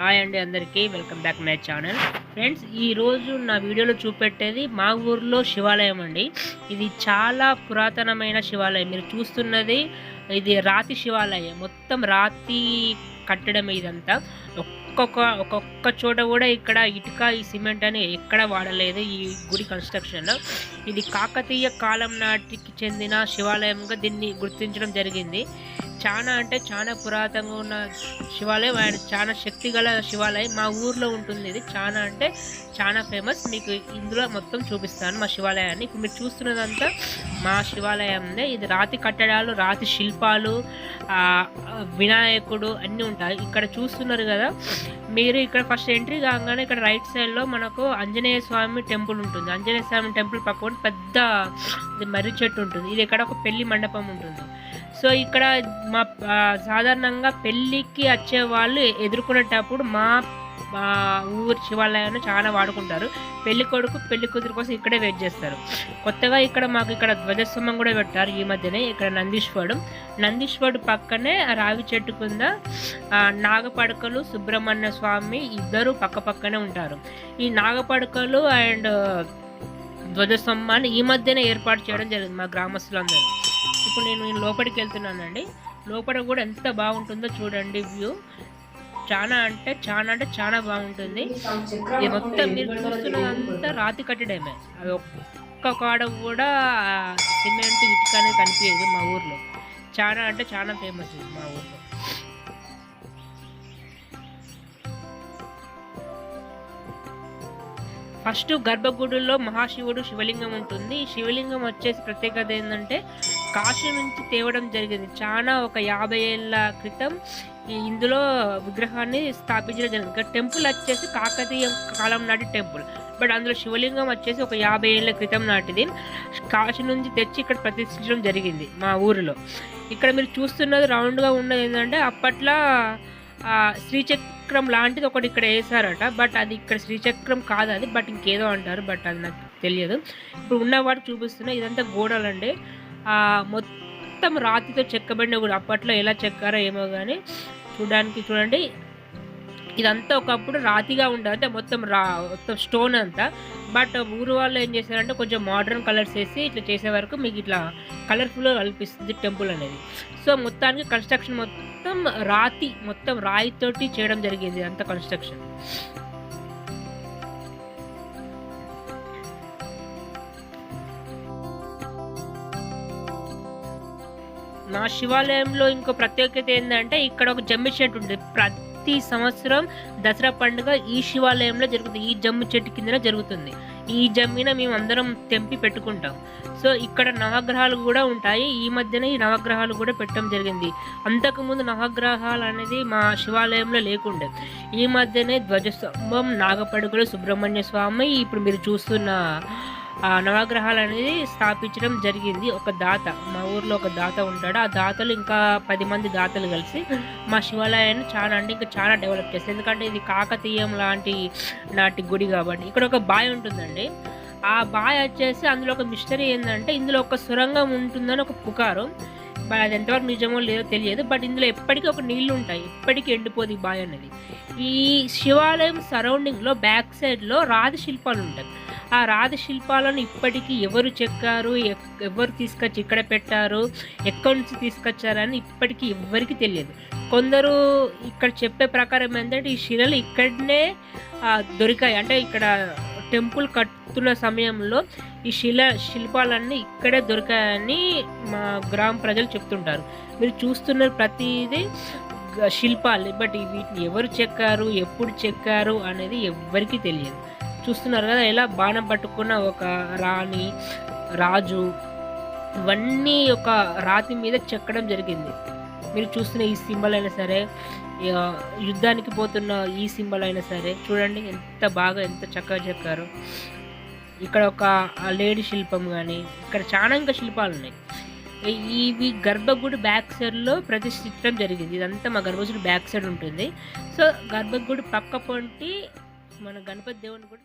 Hi అండి అందరికీ welcome back my channel. Friends ఈరోజు నా వీడియోలో చూపెట్టేది మా ఊర్లో శివాలయం అండి. ఇది చాలా పురాతనమైన శివాలయం. మీరు చూస్తున్నది ఇది రాతి శివాలయం. మొత్తం రాతి కట్టడం ఇదంతా. ఒక్కొక్క ఒక్కొక్క చోట కూడా ఇక్కడ ఇటుక ఈ సిమెంట్ అని ఎక్కడ వాడలేదు ఈ గుడి కన్స్ట్రక్షన్లో ఇది కాకతీయ కాలం నాటికి చెందిన శివాలయంగా దీన్ని గుర్తించడం జరిగింది. చాలా అంటే చాలా పురాతనంగా ఉన్న శివాలయం ఆయన చాలా శక్తి గల శివాలయం మా ఊర్లో ఉంటుంది. ఇది చాలా అంటే చాలా ఫేమస్. మీకు ఇందులో మొత్తం చూపిస్తాను మా శివాలయాన్ని. ఇప్పుడు మీరు చూస్తున్నదంతా మా శివాలయంనే. ఇది రాతి కట్టడాలు రాతి శిల్పాలు వినాయకుడు అన్నీ ఉంటాయి. ఇక్కడ చూస్తున్నారు కదా మీరు ఇక్కడ ఫస్ట్ ఎంట్రీ కాగానే ఇక్కడ రైట్ సైడ్లో మనకు ఆంజనేయ స్వామి టెంపుల్ ఉంటుంది. ఆంజనేయ స్వామి టెంపుల్ పక్కన పెద్ద ఇది మర్రి చెట్టు ఉంటుంది. ఇది ఇక్కడ ఒక పెళ్ళి మండపం ఉంటుంది. సో ఇక్కడ మా సాధారణంగా పెళ్ళికి వచ్చే వాళ్ళు ఎదుర్కొనేటప్పుడు మా మా ఊరు శివాలయాన్ని చాలా వాడుకుంటారు. పెళ్ళి కొడుకు పెళ్ళి కూతురు కోసం ఇక్కడే వెయిట్ చేస్తారు. కొత్తగా ఇక్కడ మాకు ఇక్కడ ధ్వజస్తంభం కూడా పెట్టారు ఈ మధ్యనే ఇక్కడ నందీశ్వరుడు. నందీశ్వరుడు పక్కనే రావి చెట్టు కింద నాగపడకలు సుబ్రహ్మణ్య స్వామి ఇద్దరు పక్క పక్కనే ఉంటారు. ఈ నాగపడకలు అండ్ ధ్వజస్తంభాన్ని ఈ మధ్యనే ఏర్పాటు చేయడం జరిగింది మా గ్రామస్తులందరూ. ఇప్పుడు నేను నేను లోపలికి వెళ్తున్నానండి. లోపల కూడా ఎంత బాగుంటుందో చూడండి వ్యూ చాలా అంటే చాలా అంటే చాలా బాగుంటుంది. మొత్తం మీరు చూస్తున్నదంతా రాతి కట్టడమే. అది ఒక్క కాడ కూడా సిమెంట్ ఇటుక అనేది కనిపించదు మా ఊర్లో. చాలా అంటే చాలా ఫేమస్ మా ఊర్లో. ఫస్ట్ గర్భగుడిలో మహాశివుడు శివలింగం ఉంటుంది. ఈ శివలింగం వచ్చేసి ప్రత్యేకత ఏంటంటే కాశీ నుంచి తేవడం జరిగింది. చాలా ఒక యాభై ఏళ్ళ క్రితం ఇందులో విగ్రహాన్ని స్థాపించడం జరిగింది. టెంపుల్ వచ్చేసి కాకతీయ కాలం నాటి టెంపుల్. బట్ అందులో శివలింగం వచ్చేసి ఒక యాభై ఏళ్ళ క్రితం నాటిది. కాశీ నుంచి తెచ్చి ఇక్కడ ప్రతిష్ఠించడం జరిగింది మా ఊరిలో. ఇక్కడ మీరు చూస్తున్నది రౌండ్గా ఉన్నది ఏంటంటే అప్పట్లో శ్రీచక్రం లాంటిది ఒకటి ఇక్కడ వేసారట బట్ అది ఇక్కడ శ్రీచక్రం కాదు అది. బట్ ఇంకేదో అంటారు బట్ అది నాకు తెలియదు. ఇప్పుడు ఉన్న వాటి చూపిస్తున్నా ఇదంతా గోడలండి. అండి మొత్తం రాతితో చెక్కబడిన కూడా అప్పట్లో ఎలా చెక్కారో ఏమో కానీ చూడడానికి చూడండి. ఇదంతా ఒకప్పుడు రాతిగా ఉండదు. అంటే మొత్తం రా మొత్తం స్టోన్ అంతా. బట్ ఊరు వాళ్ళు ఏం చేశారంటే కొంచెం మోడర్న్ కలర్స్ వేసి ఇట్లా చేసే వరకు మీకు ఇట్లా కలర్ఫుల్గా కల్పిస్తుంది టెంపుల్ అనేది. సో మొత్తానికి కన్స్ట్రక్షన్ మొత్తం రాతి మొత్తం రాయితోటి చేయడం జరిగింది అంత కన్స్ట్రక్షన్ నా శివాలయంలో ఇంకో ప్రత్యేకత ఏంటంటే ఇక్కడ ఒక జమ్మి చెట్టు ఉంటుంది ప్రతి సంవత్సరం దసరా పండుగ ఈ శివాలయంలో జరుగుతుంది. ఈ జమ్మి చెట్టు కిందన జరుగుతుంది. ఈ జమ్మిన మేము అందరం తెంపి పెట్టుకుంటాం. సో ఇక్కడ నవగ్రహాలు కూడా ఉంటాయి. ఈ మధ్యన ఈ నవగ్రహాలు కూడా పెట్టడం జరిగింది. అంతకుముందు నవగ్రహాలు అనేది మా శివాలయంలో లేకుండే. ఈ మధ్యనే ధ్వజస్తంభం నాగపడుగులు సుబ్రహ్మణ్య స్వామి ఇప్పుడు మీరు చూస్తున్న ఆ నవగ్రహాలు అనేది స్థాపించడం జరిగింది. ఒక దాత మా ఊర్లో ఒక దాత ఉంటాడు. ఆ దాతలు ఇంకా పది మంది దాతలు కలిసి మా శివాలయాన్ని చాలా అంటే ఇంకా చాలా డెవలప్ చేస్తారు ఎందుకంటే ఇది కాకతీయం లాంటి నాటి గుడి కాబట్టి. ఇక్కడ ఒక బాయ్ ఉంటుందండి. ఆ బాయ్ వచ్చేసి అందులో ఒక మిస్టరీ ఏంటంటే ఇందులో ఒక సొరంగం ఉంటుందని ఒక పుకారు. బట్ అది ఎంతవరకు నిజమో లేదో తెలియదు. బట్ ఇందులో ఎప్పటికీ ఒక నీళ్ళు ఉంటాయి. ఎప్పటికీ ఎండిపోదు ఈ బాయ్ అనేది. ఈ శివాలయం సరౌండింగ్లో బ్యాక్ సైడ్లో రాతి శిల్పాలు ఉంటాయి. ఆ రాతి శిల్పాలను ఇప్పటికీ ఎవరు చెక్కారు ఎవరు తీసుకొచ్చి ఇక్కడ పెట్టారు ఎక్కడి నుంచి తీసుకొచ్చారని ఇప్పటికీ ఎవరికి తెలియదు. కొందరు ఇక్కడ చెప్పే ప్రకారం ఏంటంటే ఈ శిలలు ఇక్కడనే దొరికాయి. అంటే ఇక్కడ టెంపుల్ కట్టుతున్న సమయంలో ఈ శిల శిల్పాలన్నీ ఇక్కడే దొరికాయని మా గ్రామ ప్రజలు చెప్తుంటారు. మీరు చూస్తున్న ప్రతిదీ శిల్పాలు. బట్ వీటిని ఎవరు చెక్కారు ఎప్పుడు చెక్కారు అనేది ఎవ్వరికీ తెలియదు. చూస్తున్నారు కదా ఎలా బాణం పట్టుకున్న ఒక రాణి రాజు ఇవన్నీ ఒక రాతి మీద చెక్కడం జరిగింది. మీరు చూస్తున్న ఈ సింబల్ అయినా సరే యుద్ధానికి పోతున్న ఈ సింబల్ అయినా సరే చూడండి ఎంత బాగా ఎంత చక్కగా చెక్కారు. ఇక్కడ ఒక లేడీ శిల్పం కానీ ఇక్కడ చాలా ఇంకా శిల్పాలు ఉన్నాయి. ఇవి గర్భగుడి బ్యాక్ సైడ్లో ప్రతిష్ఠించడం జరిగింది. ఇదంతా మా గర్భగుడి బ్యాక్ సైడ్ ఉంటుంది. సో గర్భగుడి పక్క పొంటి మన గణపతి దేవుని కూడా